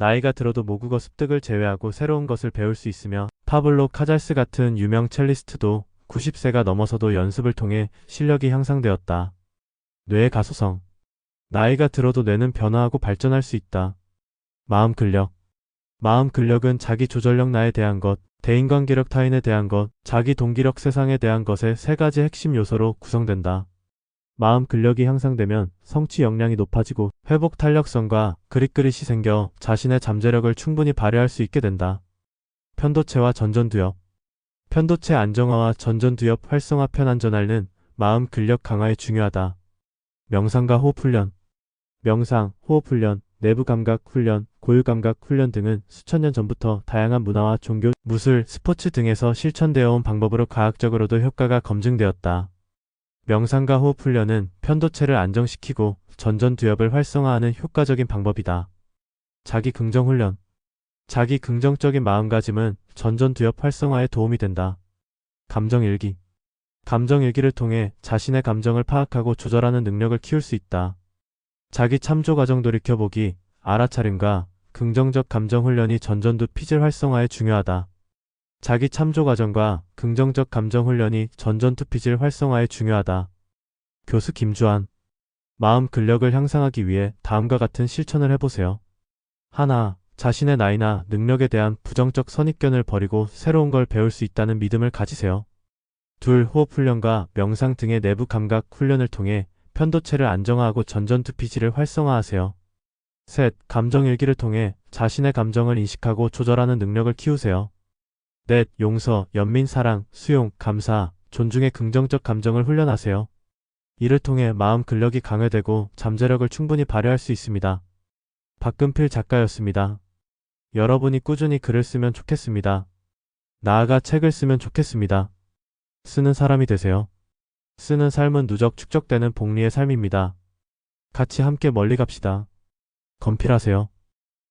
나이가 들어도 모국어 습득을 제외하고 새로운 것을 배울 수 있으며 파블로 카잘스 같은 유명 첼리스트도 90세가 넘어서도 연습을 통해 실력이 향상되었다. 뇌의 가소성. 나이가 들어도 뇌는 변화하고 발전할 수 있다. 마음 근력. 마음 근력은 자기 조절력 나에 대한 것, 대인관계력 타인에 대한 것, 자기 동기력 세상에 대한 것의 세 가지 핵심 요소로 구성된다. 마음 근력이 향상되면 성취 역량이 높아지고 회복 탄력성과 그릿그릿이 생겨 자신의 잠재력을 충분히 발휘할 수 있게 된다. 편도체와 전전두엽 편도체 안정화와 전전두엽 활성화 편안전할는 마음 근력 강화에 중요하다. 명상과 호흡 훈련 명상, 호흡 훈련, 내부 감각 훈련, 고유 감각 훈련 등은 수천 년 전부터 다양한 문화와 종교, 무술, 스포츠 등에서 실천되어 온 방법으로 과학적으로도 효과가 검증되었다. 명상과 호흡 훈련은 편도체를 안정시키고 전전두엽을 활성화하는 효과적인 방법이다. 자기 긍정 훈련. 자기 긍정적인 마음가짐은 전전두엽 활성화에 도움이 된다. 감정 일기. 감정 일기를 통해 자신의 감정을 파악하고 조절하는 능력을 키울 수 있다. 자기 참조 과정 돌이켜보기, 알아차림과 긍정적 감정 훈련이 전전두 피질 활성화에 중요하다. 자기 참조 과정과 긍정적 감정 훈련이 전전투 피질 활성화에 중요하다. 교수 김주한. 마음 근력을 향상하기 위해 다음과 같은 실천을 해보세요. 하나, 자신의 나이나 능력에 대한 부정적 선입견을 버리고 새로운 걸 배울 수 있다는 믿음을 가지세요. 둘, 호흡 훈련과 명상 등의 내부 감각 훈련을 통해 편도체를 안정화하고 전전투 피질을 활성화하세요. 셋, 감정 일기를 통해 자신의 감정을 인식하고 조절하는 능력을 키우세요. 넷, 용서, 연민, 사랑, 수용, 감사, 존중의 긍정적 감정을 훈련하세요. 이를 통해 마음 근력이 강화되고 잠재력을 충분히 발휘할 수 있습니다. 박근필 작가였습니다. 여러분이 꾸준히 글을 쓰면 좋겠습니다. 나아가 책을 쓰면 좋겠습니다. 쓰는 사람이 되세요. 쓰는 삶은 누적 축적되는 복리의 삶입니다. 같이 함께 멀리 갑시다. 건필하세요.